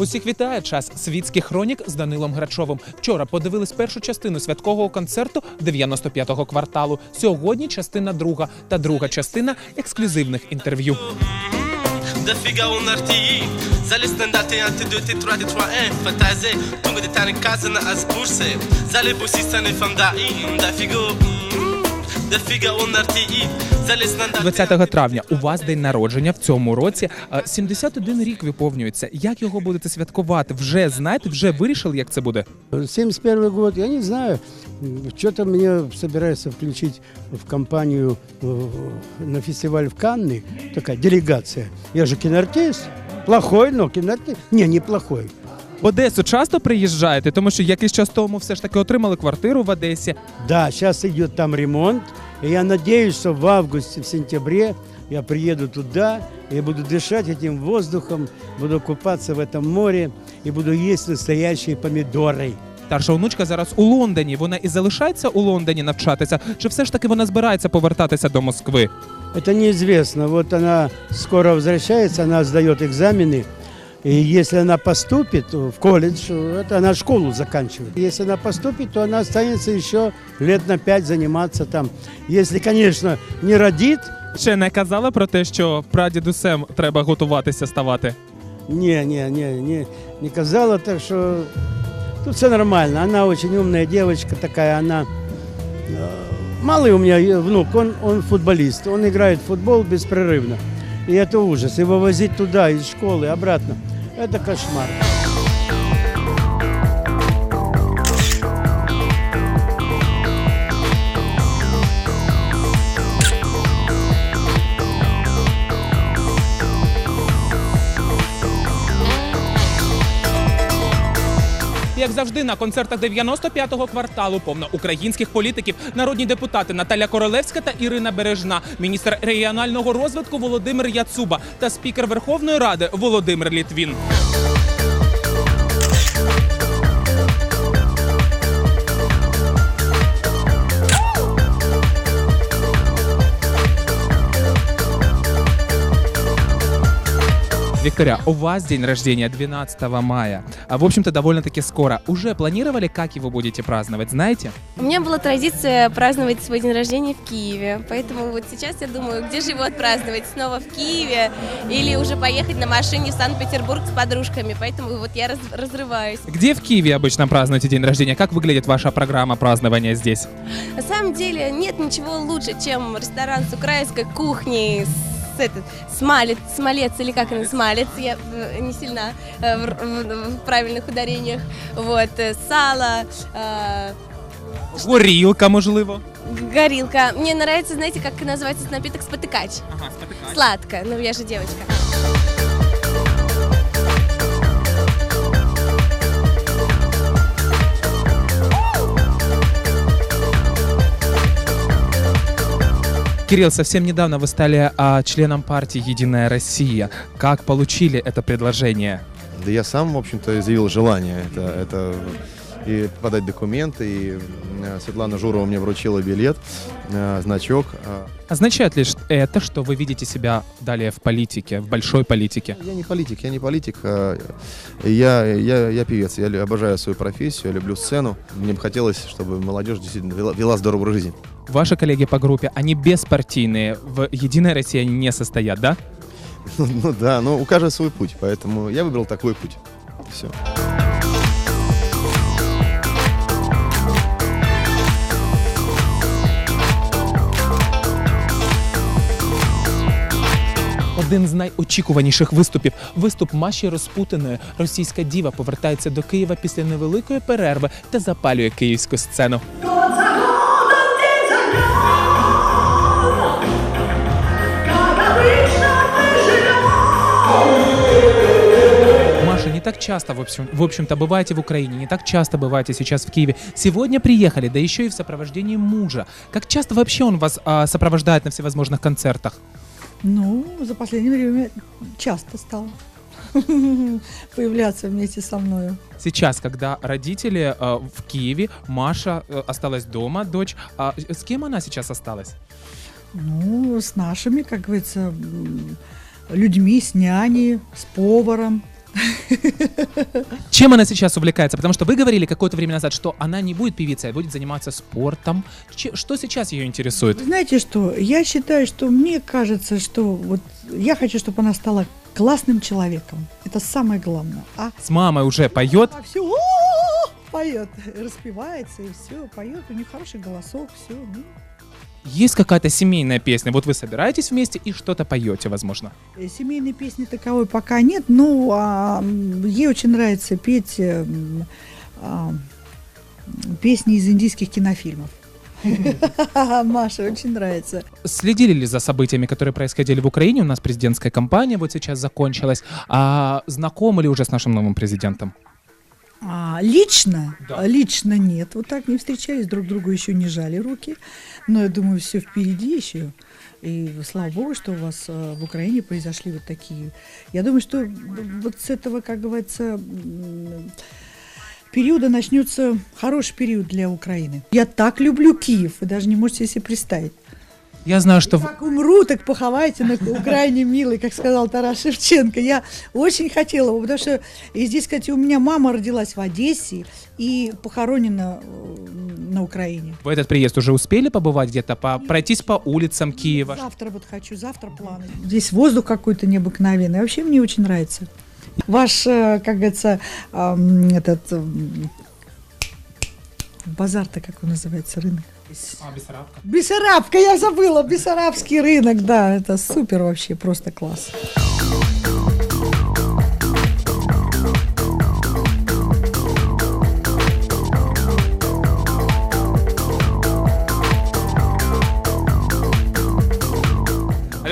Усіх вітає час світських хронік з Данилом Грачовим. Вчора подивились першу частину святкового концерту 95-го кварталу. Сьогодні частина друга та друга частина ексклюзивних інтерв'ю. 20 травня у вас день народження в цьому році. А, 71 рік виповнюється. Як його будете святкувати? Вже знаєте, вже вирішили, як це буде? 71 год, я не знаю, что-то меня собирается включить в компанию э, на фестиваль в Канны, такая делегация. Я же киноартист, плохой, но киноартист. Не, неплохой. В Одесу часто приїжджаєте, тому що якийсь час тому все ж таки отримали квартиру в Одесі. Да, сейчас идет там ремонт, и я надеюсь, что в августе, в сентябре я приеду туда, и буду дышать этим воздухом, буду купаться в этом море и буду есть настоящие помидоры. Старша онучка зараз у Лондоні. Вона і залишається у Лондоні навчатися, чи все ж таки вона збирається повертатися до Москви? Это неизвестно. Вот она скоро возвращается, она сдает экзамены. И если она поступит в колледж, это она школу заканчивает. Если она поступит, то она останется еще лет на пять заниматься там. Если, конечно, не родит, Ще не казала про те, що прадідусем треба готуватися ставати. не, не, не, не, не казала, так что тут все нормально. Она очень умная девочка такая, она... э, Малый у меня внук, он, он футболист, он играет в футбол беспрерывно. И это ужас. Его возить туда, из школы, обратно, это кошмар. Як завжди, на концертах 95-го кварталу повно українських політиків, народні депутати Наталя Королевська та Ірина Бережна, міністр регіонального розвитку Володимир Яцуба та спікер Верховної Ради Володимир Літвін. Виктория, у вас день рождения 12 мая. А, в общем-то, довольно-таки скоро. Уже планировали, как его будете праздновать, знаете? У меня была традиция праздновать свой день рождения в Киеве, поэтому вот сейчас я думаю, где же его отпраздновать? Снова в Киеве или уже поехать на машине в Санкт-Петербург с подружками, поэтому вот я раз- разрываюсь. Где в Киеве обычно празднуете день рождения? Как выглядит ваша программа празднования здесь? На самом деле нет ничего лучше, чем ресторан с украинской кухней, с этот, смалец, смолец или как он, смалец, я э, не сильна э, в, в- в правильных ударениях, вот, э, сало, э, Горілка, можливо. горилка. Мне нравится, знаете, как называется этот напиток, спотыкач. Ага, Сладко, ну я же девочка. Кирилл, совсем недавно вы стали а, членом партии «Единая Россия». Как получили это предложение? Да я сам, в общем-то, изъявил желание это, это и подать документы, и э, Светлана Журова мне вручила билет, э, значок. А Означает ли это, что вы видите себя далее в политике, в большой политике? Я не политик, я не политик, а я, я, я певец, я обожаю свою профессию, я люблю сцену. Мне бы хотелось, чтобы молодежь действительно вела, вела здоровую жизнь. Ваши коллеги по группе, они беспартийные, в «Единой России» они не состоят, да? Ну, ну да, но у каждого свой путь, поэтому я выбрал такой путь. Все. Один з найочікуваніших виступів виступ Маші Розпутиної. Російська діва повертається до Києва після невеликої перерви та запалює київську сцену. Год за годом, день за днем, как обычно мы живем. Маша, не так часто, в общем, в общем-то, бываете в Украине, не так часто бываете сейчас в Киеве. Сегодня приехали, да еще и в сопровождении мужа. Как часто вообще он вас а, сопровождает на всевозможных концертах? Ну, за последнее время часто стал появляться вместе со мною. Сейчас, когда родители а, в Киеве, Маша э, осталась дома, дочь, а с кем она сейчас осталась? Ну, с нашими, как говорится, людьми, с няней, с поваром. Чем она сейчас увлекается? Потому что вы говорили какое-то время назад, что она не будет певицей, а будет заниматься спортом. Че- что сейчас ее интересует? Вы знаете что? Я считаю, что мне кажется, что вот я хочу, чтобы она стала классным человеком. Это самое главное. А, С мамой уже поет. а все поет, распевается и все, поет. У нее хороший голосок, все. Есть какая-то семейная песня. Вот вы собираетесь вместе и что-то поете, возможно. Э, Семейной песни таковой пока нет, но а, м, ей очень нравится петь э, м, а, песни из индийских кинофильмов. Маша очень нравится. Следили ли за событиями, которые происходили в Украине? У нас президентская кампания вот сейчас закончилась. А знакомы ли уже с нашим новым президентом? А, лично, Да. лично нет. Вот так не встречались, друг другу еще не жали руки. Но я думаю, все впереди еще. И слава богу, что у вас э, в Украине произошли вот такие. Я думаю, что вот с этого, как говорится, м, периода начнется хороший период для Украины. Я так люблю Киев, вы даже не можете себе представить. Я знаю, что... в- Как умру, так поховайте на Украине, милый, как сказал Тарас Шевченко. Я очень хотела его, потому что и здесь, кстати, у меня мама родилась в Одессе и похоронена э, на Украине. В этот приезд уже успели побывать где-то, по... пройтись по улицам Киева? Завтра вот хочу, завтра планы. Здесь воздух какой-то необыкновенный. Вообще мне очень нравится. Ваш, э, как говорится, ам, этот м, базар-то, как он называется, рынок? А, Бессарабка. Бессарабка, я забыла, Бессарабский рынок, да, это супер вообще, просто класс.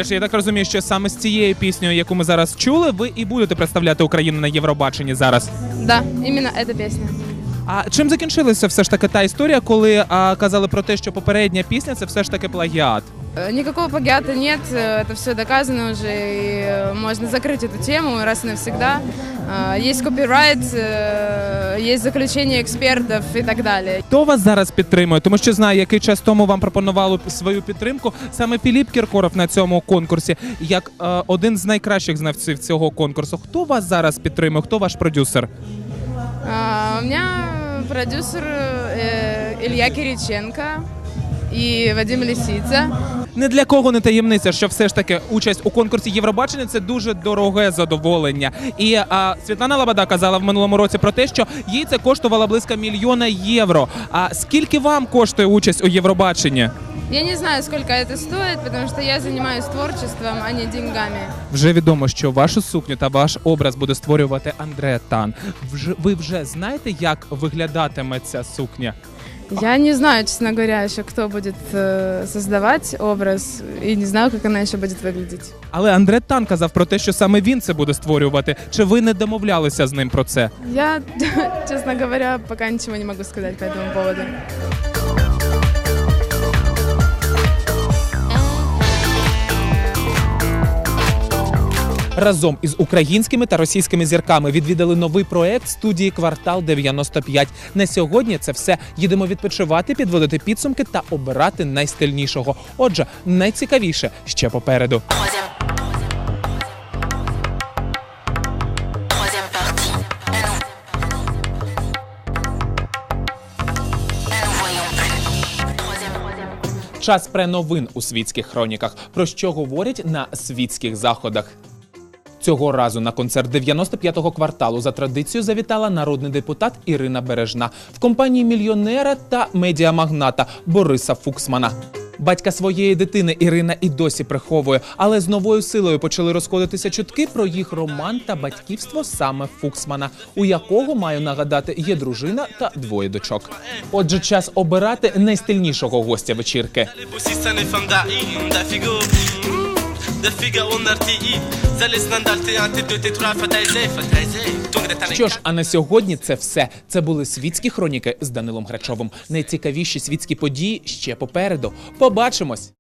Алеш, я так розумію, що саме з цією піснею, яку ми зараз чули, ви і будете представляти Україну на Євробаченні зараз. Да, именно эта песня. А чим закінчилася все ж таки та історія, коли а, казали про те, що попередня пісня це все ж таки плагіат? Э, Никакого плагиата нет, э, это все доказано уже, и э, можно закрыть эту тему раз и навсегда. Э, Есть копирайт, э, есть заключение экспертов и так далее. Хто вас зараз підтримує? Тому що знаю, який час тому вам пропонували свою підтримку саме Філіп Кіркоров на цьому конкурсі, як е, один з найкращих знавців цього конкурсу. Хто вас зараз підтримує? Хто ваш продюсер? А, У меня продюсер Ілья Илья Кириченко і Вадим Лисица. Не для кого не таємниця, що все ж таки участь у конкурсі Євробачення це дуже дороге задоволення. І а, Світлана Лабада казала в минулому році про те, що їй це коштувало близько мільйона євро. А скільки вам коштує участь у Євробаченні? Я не знаю, сколько это стоит, потому что я занимаюсь творчеством, а не деньгами. Вже відомо, що вашу сукню та ваш образ буде створювати Андре Тан. Вже ви вже знаєте, як виглядатиме ця сукня? Я не знаю, честно говоря, еще кто будет э, создавать образ, и не знаю, как она еще будет выглядеть. Але Андре Тан казав про те, що саме він це буде створювати. Чи ви не домовлялися з ним про це? Я, честно говоря, пока ничего не могу сказать по этому поводу. Разом із українськими та російськими зірками відвідали новий проект студії Квартал 95. На сьогодні це все. Їдемо відпочивати, підводити підсумки та обирати найстильнішого. Отже, найцікавіше ще попереду. Час преновин у світських хроніках. Про що говорять на світських заходах. Цього разу на концерт 95-го кварталу за традицією завітала народний депутат Ірина Бережна в компанії мільйонера та медіамагната Бориса Фуксмана. Батька своєї дитини Ірина і досі приховує, але з новою силою почали розходитися чутки про їх роман та батьківство саме Фуксмана, у якого маю нагадати є дружина та двоє дочок. Отже, час обирати найстильнішого гостя вечірки. Що ж, а на сьогодні це все. Це були світські хроніки з Данилом Грачовим. Найцікавіші світські події ще попереду. Побачимось!